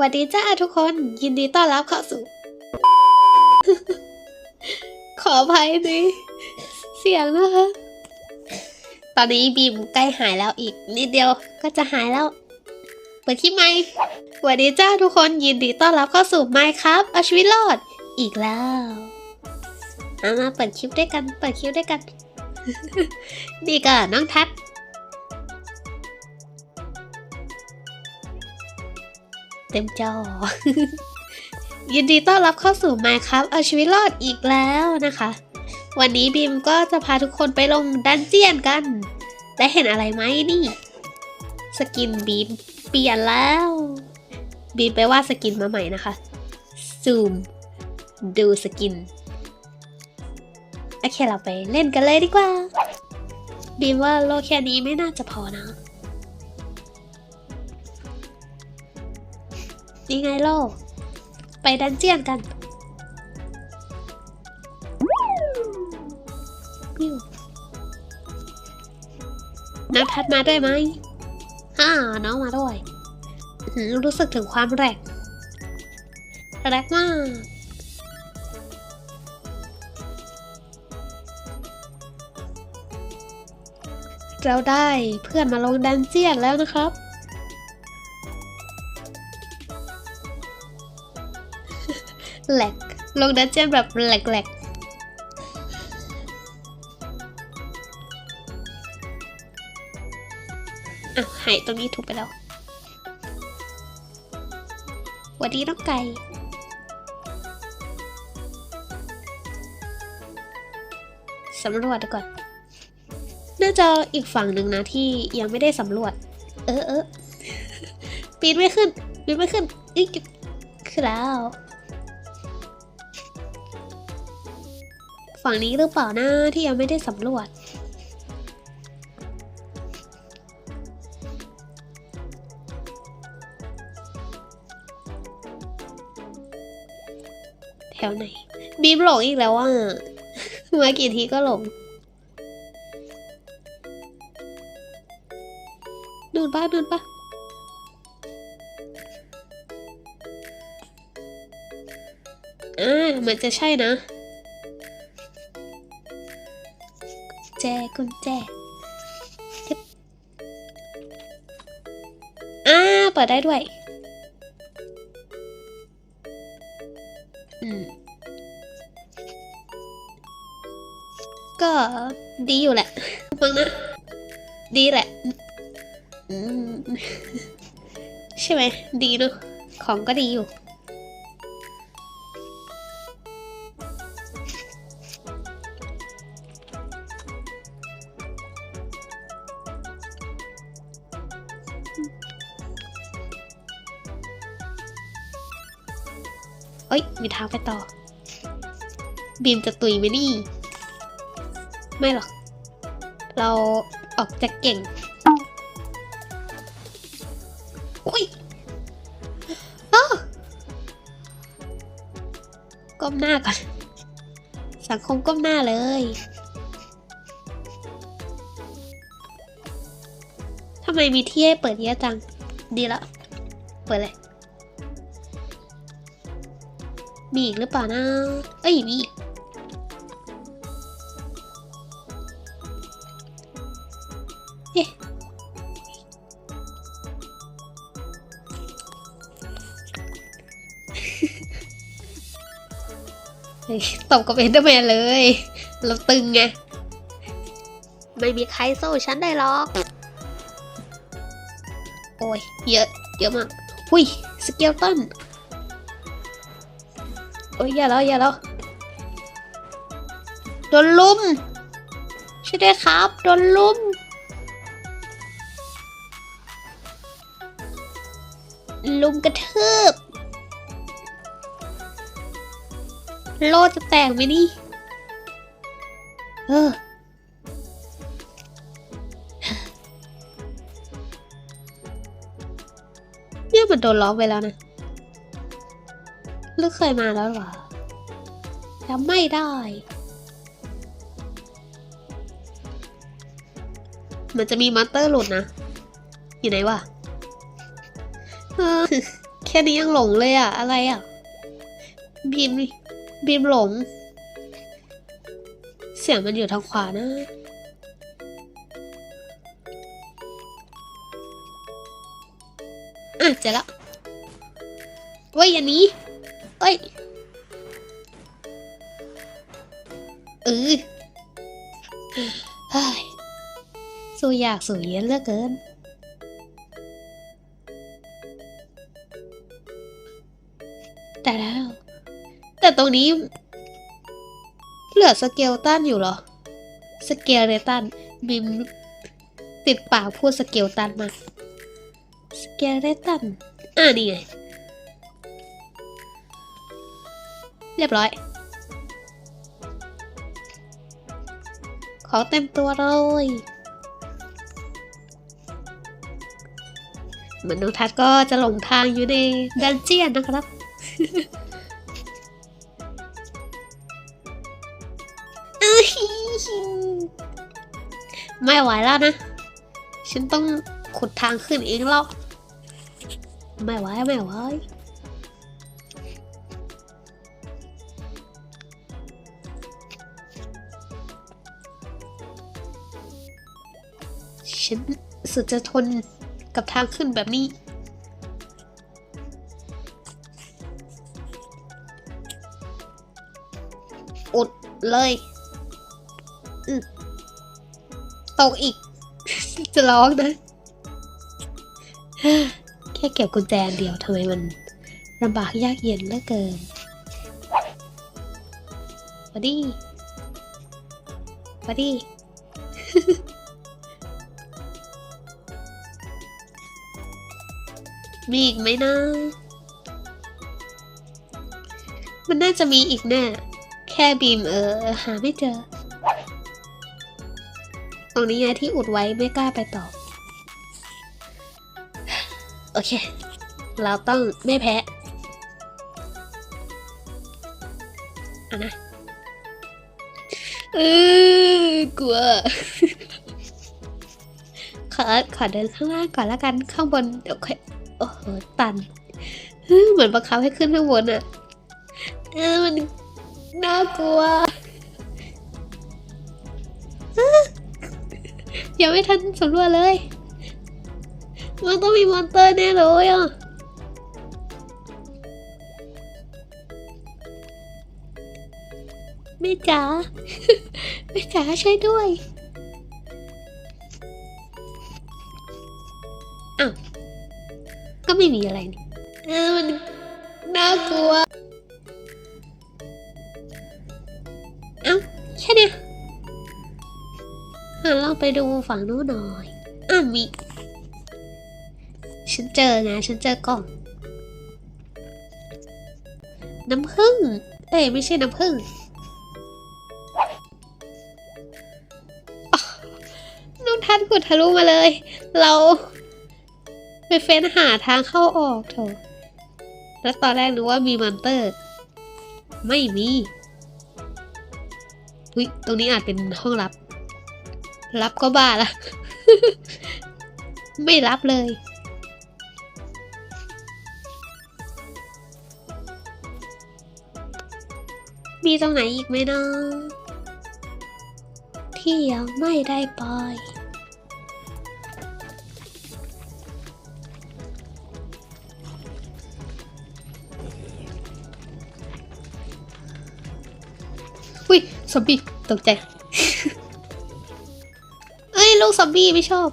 สวัสดีจ้าทุกคนยินดีต้อนรับเข้าสู่ ขออภัยในเสียงนะคะตอนนี้บีมใกล้หายแล้วอีก นิดเดียวก็จะหายแล้ว เปิดคลิปใหม่สวัสดีจ้าทุกคนยินดีต้อนรับเข้าสู่ไมค์ครับเอาชีวิตรอดอีกแล้วเอามาเปิดคลิปด้วยกัน เปิดคลิปด้วยกันนี่ก็น้องทัศ เต็มจอ ยินดีต้อนรับเข้าสู่ Minecraft เอาชีวิตรอดอีกแล้วนะคะ วันนี้บีมก็จะพาทุกคนไปลงดันเจียนกัน ได้เห็นอะไรไหมนี่ สกินบีมเปลี่ยนแล้ว บีมไปว่าสกินมาใหม่นะคะซูมดูสกินโอเคเราไปเล่นกันเลยดีกว่าบีมว่าโลกแค่นี้ไม่น่าจะพอนะ นี่ไงโลกไปดันเจียนกันปิ้วน้ำทัดมาด้วยไหมอ่าน้องมาด้วยอื้อหือรู้สึกถึงความแรกแรกมากเราได้เพื่อนมาลงดันเจียนแล้วนะครับ แหลกลงดันเจียนแบบแหลกๆอะหายตรงนี้ถูกไปแล้วหวัสดีน้องไก่สำรวจดูก่อน น่าจะอีกฝั่งหนึ่งนะที่ยังไม่ได้สำรวจ เออเออปีนไม่ขึ้นปีนไม่ขึ้นอีกขึ้นแล้ว ฝั่งนี้หรือเปล่านะที่ยังไม่ได้สำรวจ แถวไหน บีมหลงอีกแล้วอะมากี่ทีก็หลงดูนปะดูนปะอ่าเหมือนจะใช่นะ กุญแจทึบอ่าเปิดได้ด้วย อืม ก็ดีอยู่แหละ ฟังนะ ดีแหละ อืม ใช่ไหม ดีเนอะของก็ดีอยู่ ไปต่อ บีมจะตุยไหมนี่ไม่หรอก เราออกจะเก่งอุ้ยอ้าวก้มหน้าก่อน สังคมก้มหน้าเลยทำไมมีที่ให้เปิดเยอะจัง ดีละ เปิดเลย มีอีกหรือเปล่านะ เอ้ยมีเอ๊ะเฮ้ตบกับเอนเดอร์แมนเลย เราตึงไง ไม่มีใครสู้ฉันได้หรอก โอ้ย เยอะ เยอะมาก อุ้ย สเกลตัน โอ้ยอย่าแล้วอย่าแล้วโดนลุมช่วยด้วยครับโดนลุมลุมกระทืบ โลดจะแตกไหมนี่เออเนี่ยมันโดนล็อกไปแล้วนะ หรือเคยมาแล้วเหรอจำไม่ได้ มันจะมีมอนเตอร์หลุดนะ อยู่ไหนวะเออแค่นี้ยังหลงเลยอะอะไรอะบีมบีมหลง เสียงมันอยู่ทางขวานะอะเจอแล้วเว้ยอันนี้ เอ้ยเออเฮ้ยสู้ยากสู้เย็นเหลือเกิน แต่แล้ว แต่ตรงนี้ เหลือสเกลตันอยู่เหรอ สเกลเลตันบิมติดปากพูดสเกลตันมา สเกลเลตันอ่านี่ไง เรียบร้อย ของเต็มตัวเลย เหมือนน้องทัศน์ก็จะหลงทางอยู่ในดันเจียนนะครับอื้อหือไม่ไหวแล้วนะ ฉันต้องขุดทางขึ้นเองแล้ว ไม่ไหว ไม่ไหว สุดจะทนกับทางขึ้นแบบนี้ อุดเลยอืตกอีก จะร้องนะ แค่เก็บกุญแจเดียวทำไมมันลำบากยากเย็นเหลือเกินมาดิมาดิ มีอีกไหมนะ มันน่าจะมีอีกแน่แค่บีมเออ หาไม่เจอ ตรงนี้ไงที่อุดไว้ไม่กล้าไปต่อ โอเค เราต้องไม่แพ้อะนะเออกลัว ขอ ขอเดินข้างล่างก่อนละกัน ข้างบน เดี๋ยวค่อย โอ้โหตันเฮ้ยเหมือนบังคับให้ขึ้นข้างบนอะเออมันน่ากลัวอ๊ะยังไม่ทันสำรวจเลย มันต้องมีมอนเตอร์แน่เลยอะแม่จ๋าแม่จ๋าช่วยด้วย ไม่มีอะไรนี่เออมันน่ากลัว เอ้าแค่เนี้ยหันลองไปดูฝั่งโน้นหน่อยอ้ามีฉันเจอไงฉันเจอกล่อง น้ำผึ้งเอ้ยไม่ใช่น้ำผึ้งน้องทันกดทะลุมาเลย เรา ไปเฟ้นหาทางเข้าออกโถอะแล้วตอนแรกนึกว่ามีมอนเตอร์ ไม่มีอุ้ยตรงนี้อาจเป็นห้องลับ รับก็บ้าละ ไม่รับเลย มีตรงไหนอีกไหมนะที่ยังไม่ได้ปอุ้ย ซอมบี้ตกใจ เอ้ย ลูกซอมบี้ไม่ชอบ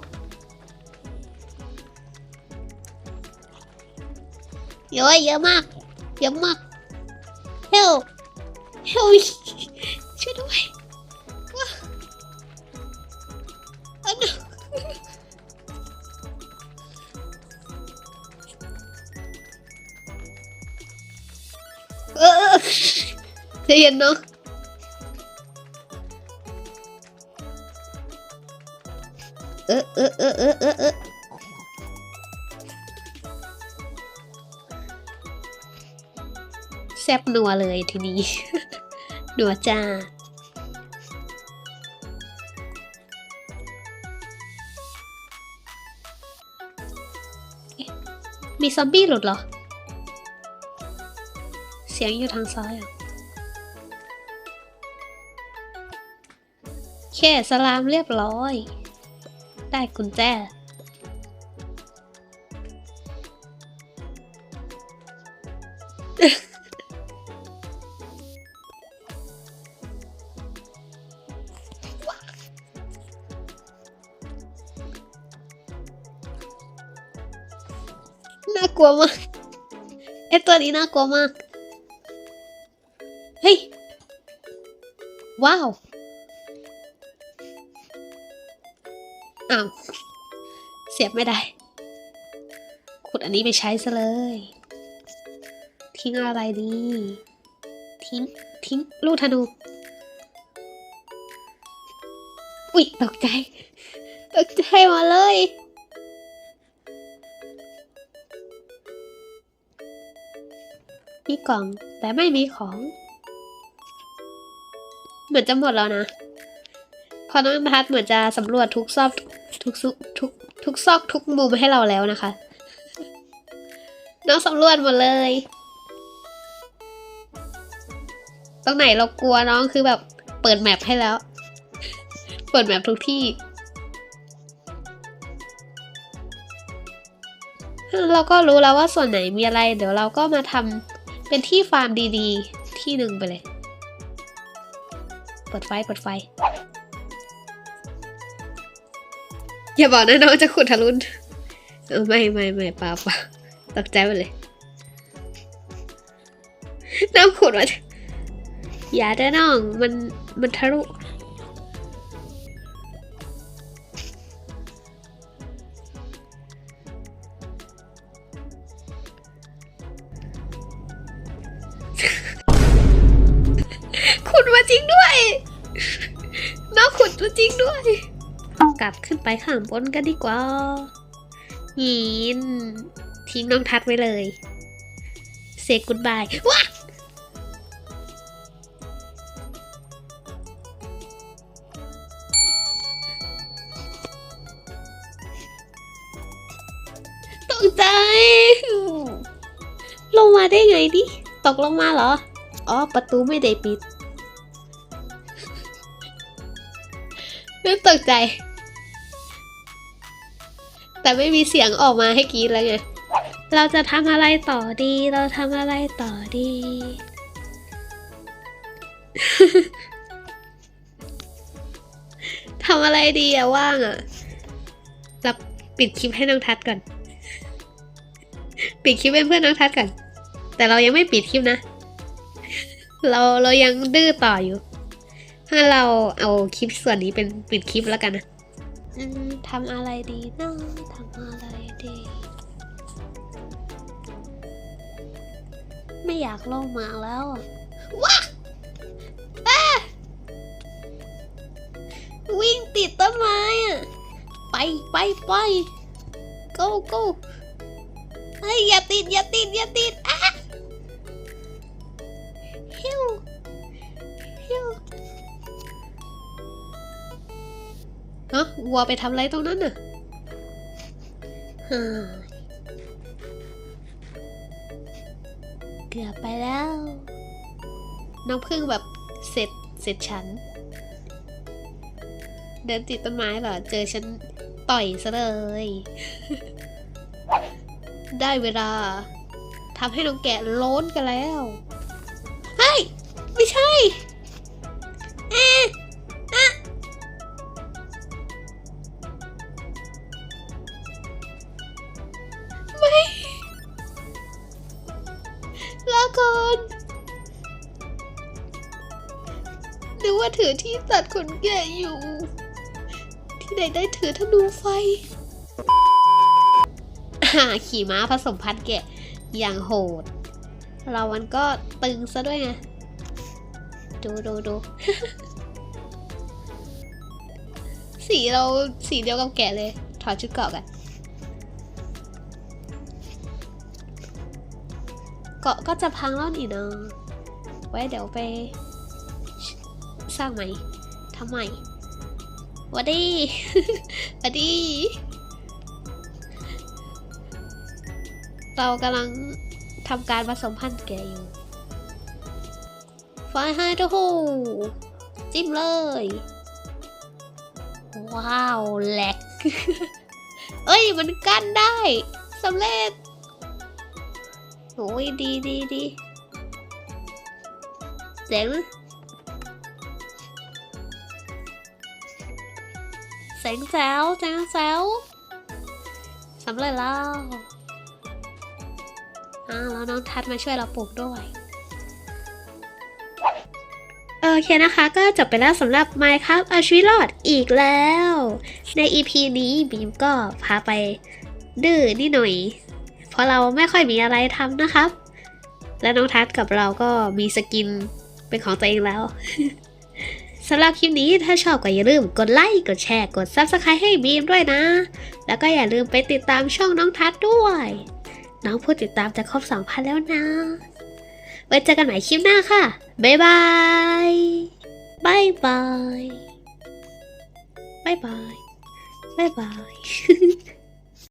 เยอะเยอะมาก เยอะมาก เฮลเฮลช่วยด้วยว้าอันน่ะเออใจเย็นเนาะ เออเออเออเออเออเออแซบนัวเลยทีนี้นัวจ้ามีซอมบี้หลุดเหรอ เสียงอยู่ทางซ้ายอะโอเคสลามเรียบร้อย ได้กุญแจ น่ากลัวมากไอตัวนี้น่ากลัวมาก เฮ้ย ว้าว อ้าวเสียบไม่ได้ ขุดอันนี้ไปใช้ซะเลย ทิ้งอะไรดี ทิ้ง ทิ้ง ลูกธนู อุ๊ย ตกใจ ตกใจมาเลย มีกล่องแต่ไม่มีของ เหมือนจะหมดแล้วนะ พอน้องพัดเหมือนจะสำรวจทุกซอกทุกซุทุกทุกซอกทุกมุมให้เราแล้วนะคะ น้องสำรวจหมดเลย ตรงไหนเรากลัวน้องคือแบบเปิดแมปให้แล้ว เปิดแมปทุกที่ เราก็รู้แล้วว่าส่วนไหนมีอะไร เดี๋ยวเราก็มาทำเป็นที่ฟาร์มดีๆ ที่หนึ่งไปเลย เปิดไฟ เปิดไฟ อย่าบอกนะน้องจะขุดทะลุไม่ไม่ไม่เปล่าเปล่าตกใจไปเลยน้ำขุดมาอย่าได้น้องมันมันทะลุ กลับขึ้นไปข้างบนกันดีกว่าหิน ทิ้งน้องทัดไว้เลยเซกุดบายว้าตกใจ ลงมาได้ไงดิ ตกลงมาเหรอ อ๋อ ประตูไม่ได้ปิดไม่ตกใจ แต่ไม่มีเสียงออกมาให้กรีดแล้วไง เราจะทำอะไรต่อดี เราทำอะไรต่อดี ทำอะไรดีอะว่างอะรับปิดคลิปให้น้องทัดก่อน ปิดคลิปเป็นเพื่อนน้องทัดก่อน แต่เรายังไม่ปิดคลิปนะ เราเรายังดื้อต่ออยู่ถ้าเราเอาคลิปส่วนนี้เป็นปิดคลิปแล้วกันนะ อืมทำอะไรดีนะทำอะไรดี ไม่อยากลงมาแล้วว้าอะวิ่งติดต้นไม้อะไปไปไป go go เฮ้ยอย่าติดอย่าติดอย่าติด ฮะวัวไปทำอะไรตรงนั้นน่ะเกือบไปแล้ว น้องพึ่งแบบเสร็จเสร็จฉัน เดินติดต้นไม้เหรอ เจอฉันต่อยซะเลย ได้เวลาทำให้น้องแกะล้นกันแล้ว เฮ้ย ไม่ใช่ ก่อนนึกว่าถือที่ตัดขนแกะอยู่ ที่ไหนได้ถือธนูไฟอ่าขี่ม้าผสมพันธุ์แกะอย่างโหด เรามันก็ตึงซะด้วยไงดูดูดูสีเราสีเดียวกับแกะเลย ถอดชุดเกาะกัน เกาะก็จะพังแล้วนี่นาะไว้เดี๋ยวไป สร้างใหม่ทำใหม่วัดดีวัดดี เรากำลังทำการผสมพันธุ์แกอยู่ไฮโดโฮจิ้มเลย ว้าวแหลกเอ้ย มันกั้นได้สำเร็จ โอ้ยดีดีดีเจ๋งเจ๋งแจ๋วเจ๋งแจ๋วสำเร็จแล้วอ้าวแล้วน้องทัดมาช่วยเราปลูกด้วยโอเคนะคะ ก็จบไปแล้วสำหรับ Minecraft เอาชีวิตรอดอีกแล้ว ใน EP นี้บีมก็พาไปดื้อนิดหน่อย ราะเราไม่ค่อยมีอะไรทำนะครับ และน้องทัศกับเราก็มีสกินเป็นของตัวเองแล้วสำหรับคลิปนี้ถ้าชอบก็อย่าลืมกดไลค์กดแชร์กด Subscribe ให้บีมด้วยนะ แล้วก็อย่าลืมไปติดตามช่องน้องทัศด้วย น้องผู้ติดตามจะครบ2,000แล้วนะ ไว้เจอกันใหม่คลิปหน้าค่ะ บ๊ายบายบายบายบายบายบายบาย